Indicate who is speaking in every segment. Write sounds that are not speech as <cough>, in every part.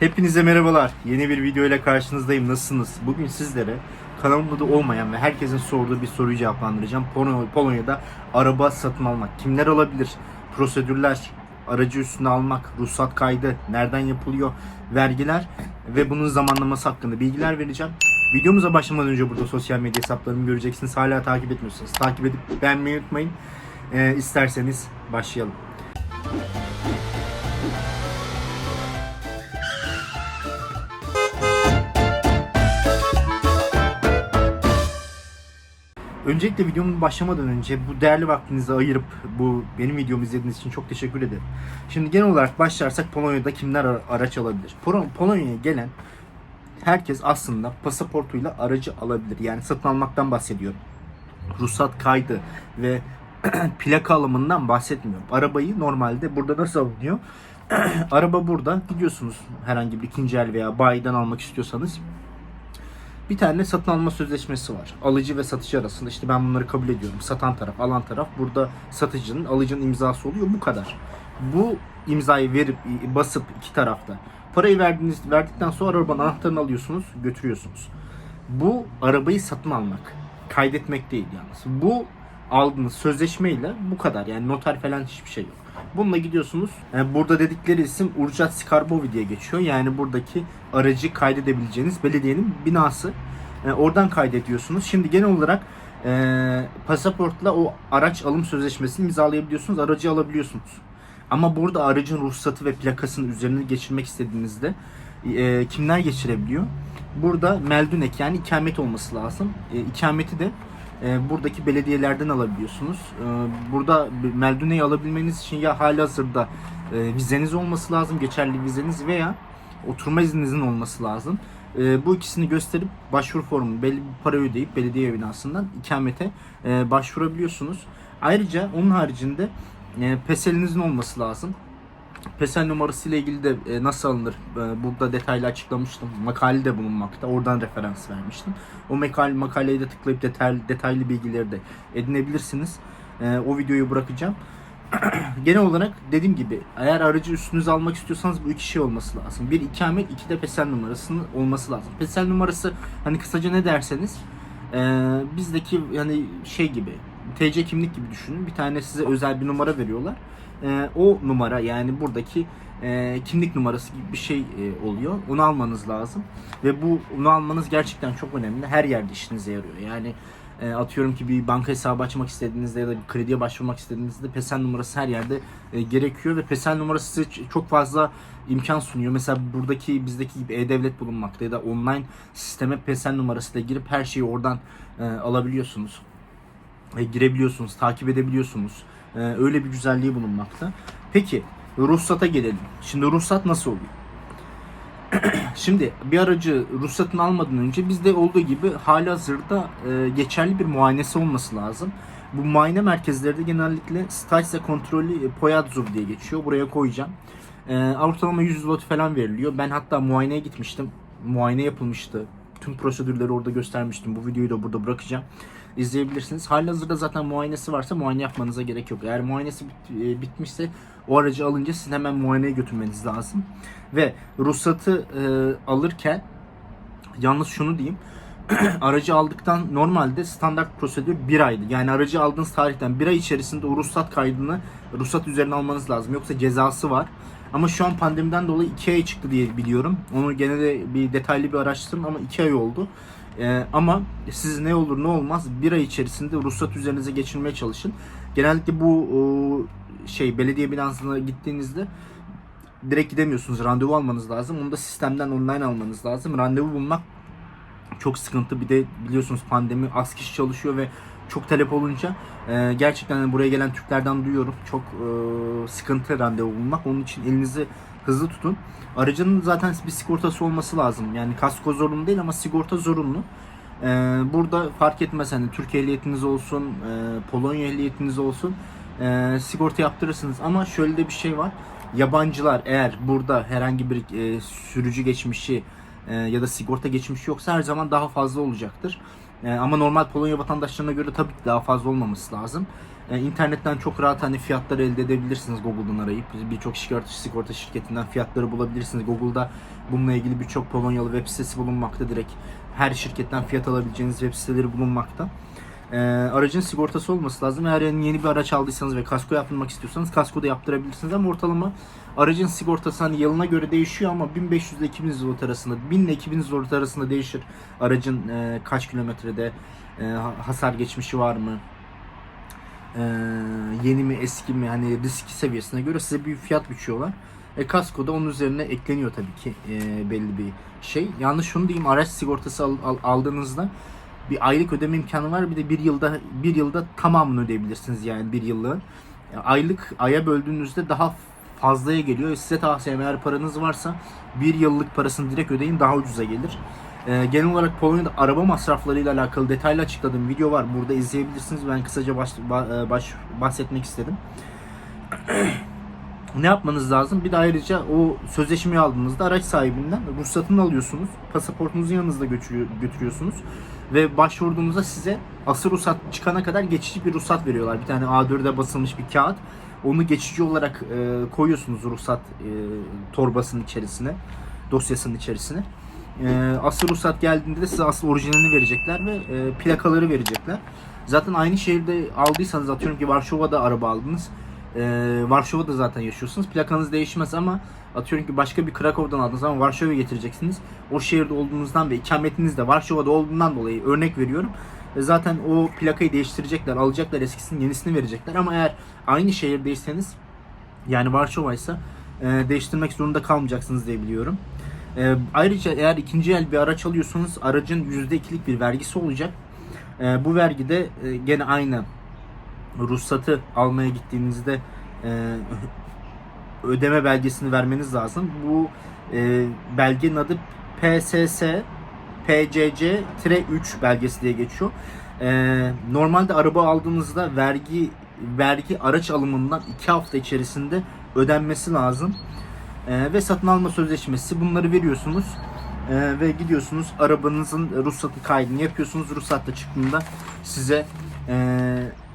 Speaker 1: Hepinize merhabalar. Yeni bir video ile karşınızdayım. Nasılsınız? Bugün sizlere kanalımda da olmayan ve herkesin sorduğu bir soruyu cevaplandıracağım. Polonya- Polonya'da araba satın almak kimler alabilir? Prosedürler, aracı üstüne almak, ruhsat kaydı, nereden yapılıyor, vergiler ve bunun zamanlaması hakkında bilgiler vereceğim. Videomuza başlamadan önce burada sosyal medya hesaplarımı göreceksiniz. Hala takip etmiyorsanız takip edip beğenmeyi unutmayın. Ee, isterseniz başlayalım. Öncelikle videomun başlamadan önce bu değerli vaktinizi ayırıp bu benim videomu izlediğiniz için çok teşekkür ederim. Şimdi genel olarak başlarsak Polonya'da kimler ara- araç alabilir? Pol- Polonya'ya gelen herkes aslında pasaportuyla aracı alabilir. Yani satın almaktan bahsediyorum. Ruhsat kaydı ve <clears throat> plaka alımından bahsetmiyorum. Arabayı normalde burada nasıl alınıyor? <clears throat> Araba burada gidiyorsunuz herhangi bir ikinci el veya bayiden almak istiyorsanız bir tane satın alma sözleşmesi var. Alıcı ve satıcı arasında işte ben bunları kabul ediyorum. Satan taraf, alan taraf. Burada satıcının, alıcının imzası oluyor. Bu kadar. Bu imzayı verip basıp iki tarafta parayı verdiğiniz verdikten sonra arabanın anahtarını alıyorsunuz, götürüyorsunuz. Bu arabayı satın almak, kaydetmek değil yalnız. Bu aldığınız sözleşmeyle bu kadar. Yani noter falan hiçbir şey yok. Bununla gidiyorsunuz. Yani burada dedikleri isim Urcat Skarbovi diye geçiyor. Yani buradaki aracı kaydedebileceğiniz belediyenin binası. E, oradan kaydediyorsunuz. Şimdi genel olarak e, pasaportla o araç alım sözleşmesini imzalayabiliyorsunuz. Aracı alabiliyorsunuz. Ama burada aracın ruhsatı ve plakasını üzerine geçirmek istediğinizde e, kimler geçirebiliyor? Burada meldünek yani ikamet olması lazım. E, ikameti de e, buradaki belediyelerden alabiliyorsunuz. E, burada melduneyi alabilmeniz için ya halihazırda e, vizeniz olması lazım, geçerli vizeniz veya oturma izninizin olması lazım. E, bu ikisini gösterip başvuru formunu belli bir para ödeyip belediye binasından ikamete e, başvurabiliyorsunuz. Ayrıca onun haricinde e, PESEL'inizin olması lazım. PESEL numarası ile ilgili de e, nasıl alınır e, burada detaylı açıklamıştım. Makale de bulunmakta. Oradan referans vermiştim. O makale, makaleyi de tıklayıp detaylı, detaylı bilgileri de edinebilirsiniz. E, o videoyu bırakacağım. <clears throat> Genel olarak dediğim gibi eğer aracı üstünüze almak istiyorsanız bu iki şey olması lazım. Bir ikamet, iki de PESEL numarasının olması lazım. PESEL numarası hani kısaca ne derseniz e, bizdeki yani şey gibi TC kimlik gibi düşünün. Bir tane size özel bir numara veriyorlar. E, o numara yani buradaki e, kimlik numarası gibi bir şey e, oluyor. Onu almanız lazım. Ve bu onu almanız gerçekten çok önemli. Her yerde işinize yarıyor. Yani e, atıyorum ki bir banka hesabı açmak istediğinizde ya da bir krediye başvurmak istediğinizde PESEL numarası her yerde e, gerekiyor ve PESEL numarası size çok fazla imkan sunuyor. Mesela buradaki bizdeki gibi e-devlet bulunmakta ya da online sisteme PESEL numarasıyla girip her şeyi oradan e, alabiliyorsunuz. E, girebiliyorsunuz, takip edebiliyorsunuz. E, öyle bir güzelliği bulunmakta. Peki ruhsata gelelim. Şimdi ruhsat nasıl oluyor? <clears throat> Şimdi bir aracı ruhsatını almadan önce bizde olduğu gibi hali hazırda e, geçerli bir muayenesi olması lazım. Bu muayene merkezleri de genellikle Stajsa kontrolü Poyadzur diye geçiyor. Buraya koyacağım. E, ortalama 100 zloty falan veriliyor. Ben hatta muayeneye gitmiştim. Muayene yapılmıştı. Tüm prosedürleri orada göstermiştim. Bu videoyu da burada bırakacağım. İzleyebilirsiniz. Halihazırda zaten muayenesi varsa muayene yapmanıza gerek yok. Eğer muayenesi bit- e, bitmişse o aracı alınca sizin hemen muayeneye götürmeniz lazım. Ve ruhsatı e, alırken yalnız şunu diyeyim. <clears throat> aracı aldıktan normalde standart prosedür bir aydı. Yani aracı aldığınız tarihten bir ay içerisinde o ruhsat kaydını ruhsat üzerine almanız lazım. Yoksa cezası var. Ama şu an pandemiden dolayı 2 ay çıktı diye biliyorum. Onu gene de bir detaylı bir araştırdım ama 2 ay oldu. Ee, ama siz ne olur ne olmaz bir ay içerisinde ruhsat üzerinize geçirmeye çalışın. Genellikle bu o, şey belediye binasına gittiğinizde direkt gidemiyorsunuz. Randevu almanız lazım. Onu da sistemden online almanız lazım. Randevu bulmak çok sıkıntı. Bir de biliyorsunuz pandemi az kişi çalışıyor ve çok talep olunca e, gerçekten buraya gelen Türklerden duyuyorum. Çok e, sıkıntı randevu bulmak. Onun için elinizi hızlı tutun. Aracının zaten bir sigortası olması lazım. Yani kasko zorunlu değil ama sigorta zorunlu. E, burada fark etmez hani Türk ehliyetiniz olsun, e, Polonya ehliyetiniz olsun. E, sigorta yaptırırsınız ama şöyle de bir şey var. Yabancılar eğer burada herhangi bir e, sürücü geçmişi e, ya da sigorta geçmişi yoksa her zaman daha fazla olacaktır. E, ama normal Polonya vatandaşlarına göre tabii ki daha fazla olmaması lazım. E, internetten çok rahat hani fiyatları elde edebilirsiniz Google'dan arayıp. Birçok sigorta, sigorta şirketinden fiyatları bulabilirsiniz. Google'da bununla ilgili birçok Polonyalı web sitesi bulunmakta direkt. Her şirketten fiyat alabileceğiniz web siteleri bulunmakta. E, aracın sigortası olması lazım. Eğer yani yeni bir araç aldıysanız ve kasko yaptırmak istiyorsanız kasko da yaptırabilirsiniz ama ortalama aracın sigortası hani yılına göre değişiyor ama 1500 ile 2000 zloty arasında 1000 ile 2000 zloty arasında değişir. Aracın e, kaç kilometrede e, ha- hasar geçmişi var mı? E, yeni mi eski mi hani risk seviyesine göre size bir fiyat biçiyorlar. E, kasko da onun üzerine ekleniyor tabii ki e, belli bir şey. Yalnız şunu diyeyim araç sigortası al- al- aldığınızda bir aylık ödeme imkanı var. Bir de bir yılda bir yılda tamamını ödeyebilirsiniz yani bir yıllığın. E, Aylık aya böldüğünüzde daha fazlaya geliyor. Size tavsiyem eğer paranız varsa bir yıllık parasını direkt ödeyin daha ucuza gelir. E, genel olarak Polonya'da araba masraflarıyla alakalı detaylı açıkladığım video var. Burada izleyebilirsiniz. Ben kısaca baş, ba- e, baş- bahsetmek istedim. <clears throat> ne yapmanız lazım? Bir de ayrıca o sözleşmeyi aldığınızda araç sahibinden ruhsatını alıyorsunuz. Pasaportunuzu yanınızda götürüyor, götürüyorsunuz. Ve başvurduğunuzda size asıl ruhsat çıkana kadar geçici bir ruhsat veriyorlar. Bir tane A4'e basılmış bir kağıt. Onu geçici olarak e, koyuyorsunuz ruhsat e, torbasının içerisine, dosyasının içerisine. E, asıl ruhsat geldiğinde de size asıl orijinalini verecekler ve e, plakaları verecekler. Zaten aynı şehirde aldıysanız atıyorum ki Varşova'da araba aldınız. Ee, Varşova'da zaten yaşıyorsunuz. Plakanız değişmez ama atıyorum ki başka bir Krakow'dan aldınız ama Varşova'ya getireceksiniz. O şehirde olduğunuzdan ve ikametiniz de Varşova'da olduğundan dolayı örnek veriyorum. Zaten o plakayı değiştirecekler, alacaklar eskisini, yenisini verecekler ama eğer aynı şehirdeyseniz yani Varşova ise e, değiştirmek zorunda kalmayacaksınız diye biliyorum. E, ayrıca eğer ikinci el bir araç alıyorsanız aracın %2'lik bir vergisi olacak. E, bu vergi de e, gene aynı ruhsatı almaya gittiğinizde e, ödeme belgesini vermeniz lazım. Bu e, belgenin adı PSS PCC-3 belgesi diye geçiyor. E, normalde araba aldığınızda vergi vergi araç alımından 2 hafta içerisinde ödenmesi lazım. E, ve satın alma sözleşmesi bunları veriyorsunuz. E, ve gidiyorsunuz arabanızın ruhsatı kaydını yapıyorsunuz. Ruhsat da çıktığında size e, ar-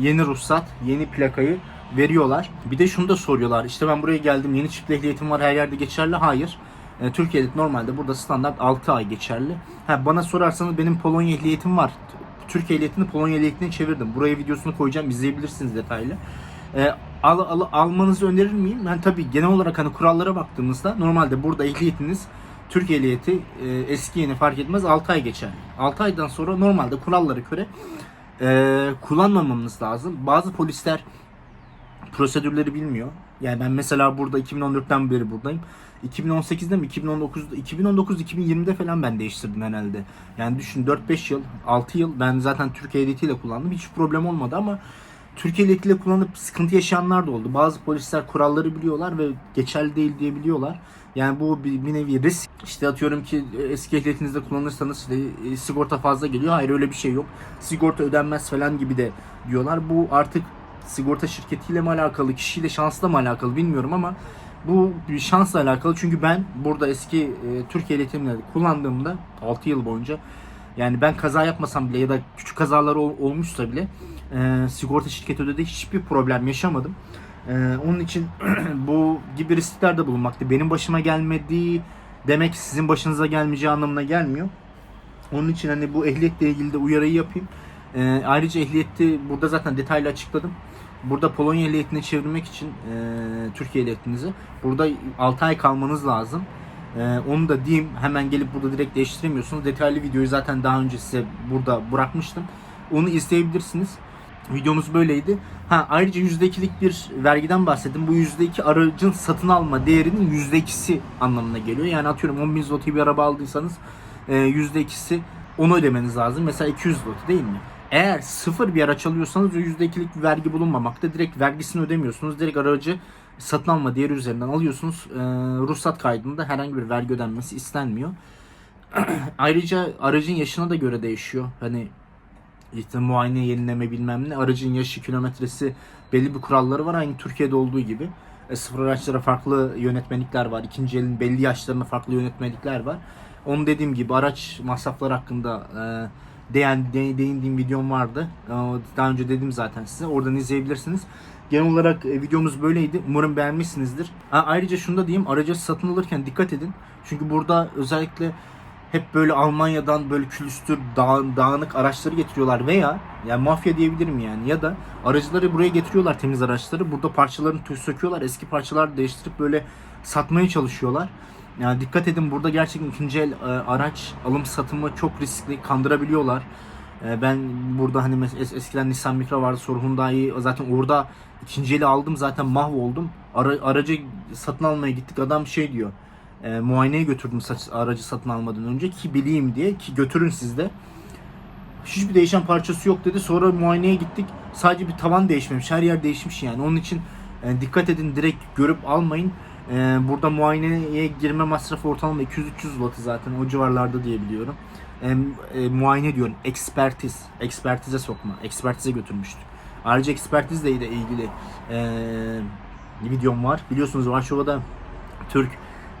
Speaker 1: yeni ruhsat, yeni plakayı veriyorlar. Bir de şunu da soruyorlar. İşte ben buraya geldim. Yeni çift ehliyetim var. Her yerde geçerli. Hayır. E, Türkiye'de normalde burada standart 6 ay geçerli. Ha, bana sorarsanız benim Polonya ehliyetim var. Türkiye ehliyetini Polonya ehliyetine çevirdim. Buraya videosunu koyacağım. izleyebilirsiniz detaylı. E, al, al- almanızı önerir miyim? Ben tabii genel olarak hani kurallara baktığımızda normalde burada ehliyetiniz Türkiye ehliyeti e, eski yeni fark etmez 6 ay geçer. 6 aydan sonra normalde kurallara göre e, kullanmamamız lazım. Bazı polisler prosedürleri bilmiyor. Yani ben mesela burada 2014'ten beri buradayım. 2018'de mi 2019'da 2019 2020'de falan ben değiştirdim herhalde. Yani düşün 4-5 yıl 6 yıl ben zaten Türkiye ehliyetiyle kullandım. Hiç problem olmadı ama Türkiye ehliyetiyle kullanıp sıkıntı yaşayanlar da oldu. Bazı polisler kuralları biliyorlar ve geçerli değil diye biliyorlar. Yani bu bir, bir nevi risk. İşte atıyorum ki e, eski ehliyetinizde kullanırsanız e, sigorta fazla geliyor. Hayır öyle bir şey yok. Sigorta ödenmez falan gibi de diyorlar. Bu artık sigorta şirketiyle mi alakalı, kişiyle şansla mı alakalı bilmiyorum ama bu bir şansla alakalı. Çünkü ben burada eski e, Türkiye ehliyetimle kullandığımda 6 yıl boyunca yani ben kaza yapmasam bile ya da küçük kazalar ol- olmuşsa bile e, sigorta şirketi ödedi hiçbir problem yaşamadım. E, onun için <clears throat> bu gibi riskler de bulunmakta. Benim başıma gelmediği demek sizin başınıza gelmeyeceği anlamına gelmiyor. Onun için hani bu ehliyetle ilgili de uyarıyı yapayım. E, ayrıca ehliyeti burada zaten detaylı açıkladım. Burada Polonya ehliyetine çevirmek için e, Türkiye ehliyetinizi burada 6 ay kalmanız lazım. E, onu da diyeyim hemen gelip burada direkt değiştiremiyorsunuz. Detaylı videoyu zaten daha önce size burada bırakmıştım. Onu izleyebilirsiniz. Videomuz böyleydi. Ha ayrıca %2'lik bir vergiden bahsettim. Bu %2 aracın satın alma değerinin %2'si anlamına geliyor. Yani atıyorum 10.000 zloty bir araba aldıysanız e, %2'si onu ödemeniz lazım. Mesela 200 zloty değil mi? Eğer sıfır bir araç alıyorsanız o %2'lik bir vergi bulunmamakta. Direkt vergisini ödemiyorsunuz. Direkt aracı satın alma değeri üzerinden alıyorsunuz. E, ruhsat kaydında herhangi bir vergi ödenmesi istenmiyor. <clears throat> Ayrıca aracın yaşına da göre değişiyor. Hani işte muayene yenileme bilmem ne. Aracın yaşı, kilometresi belli bir kuralları var. Aynı Türkiye'de olduğu gibi. E, sıfır araçlara farklı yönetmelikler var. İkinci elin belli yaşlarına farklı yönetmelikler var. Onu dediğim gibi araç masrafları hakkında e, değen, de- değindiğim videom vardı. E, daha önce dedim zaten size. Oradan izleyebilirsiniz. Genel olarak e, videomuz böyleydi. Umarım beğenmişsinizdir. Ayrıca şunu da diyeyim. Aracı satın alırken dikkat edin. Çünkü burada özellikle hep böyle Almanya'dan böyle külüstür dağ- dağınık araçları getiriyorlar veya yani mafya diyebilirim yani ya da aracıları buraya getiriyorlar temiz araçları. Burada parçalarını tü- söküyorlar. Eski parçalar değiştirip böyle satmaya çalışıyorlar. Yani dikkat edin burada gerçekten ikinci el e, araç alım satımı çok riskli kandırabiliyorlar. E, ben burada hani es- eskiden Nissan Micra vardı sonra Hyundai zaten orada ikinci eli aldım zaten mahvoldum. Ara- aracı satın almaya gittik adam şey diyor e, muayeneye götürdüm saç, aracı satın almadan önce ki bileyim diye ki götürün siz de. Hiçbir değişen parçası yok dedi. Sonra muayeneye gittik. Sadece bir tavan değişmemiş. Her yer değişmiş yani. Onun için e, dikkat edin direkt görüp almayın. E, burada muayeneye girme masrafı ortalama 200-300 wattı zaten o civarlarda diye biliyorum. E, muayene diyorum. Ekspertiz. Ekspertize sokma. Ekspertize götürmüştük. Ayrıca ekspertizle ile ilgili e, videom var. Biliyorsunuz Varşova'da Türk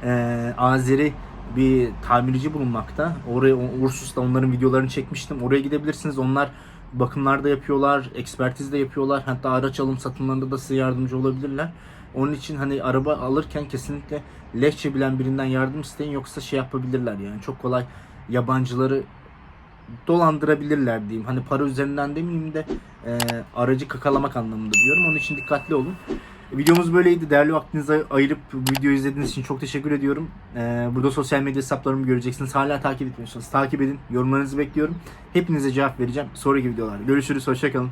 Speaker 1: e, Azeri bir tamirci bulunmakta. Oraya Ursus'ta onların videolarını çekmiştim. Oraya gidebilirsiniz. Onlar bakımlarda yapıyorlar, ekspertiz de yapıyorlar. Hatta araç alım satımlarında da size yardımcı olabilirler. Onun için hani araba alırken kesinlikle lehçe bilen birinden yardım isteyin yoksa şey yapabilirler yani çok kolay yabancıları dolandırabilirler diyeyim. Hani para üzerinden demeyeyim de e, aracı kakalamak anlamında diyorum. Onun için dikkatli olun. Videomuz böyleydi. Değerli vaktinizi ayırıp bu videoyu izlediğiniz için çok teşekkür ediyorum. Ee, burada sosyal medya hesaplarımı göreceksiniz. Hala takip etmiyorsanız takip edin. Yorumlarınızı bekliyorum. Hepinize cevap vereceğim. Sonraki videolarda. Görüşürüz. Hoşçakalın.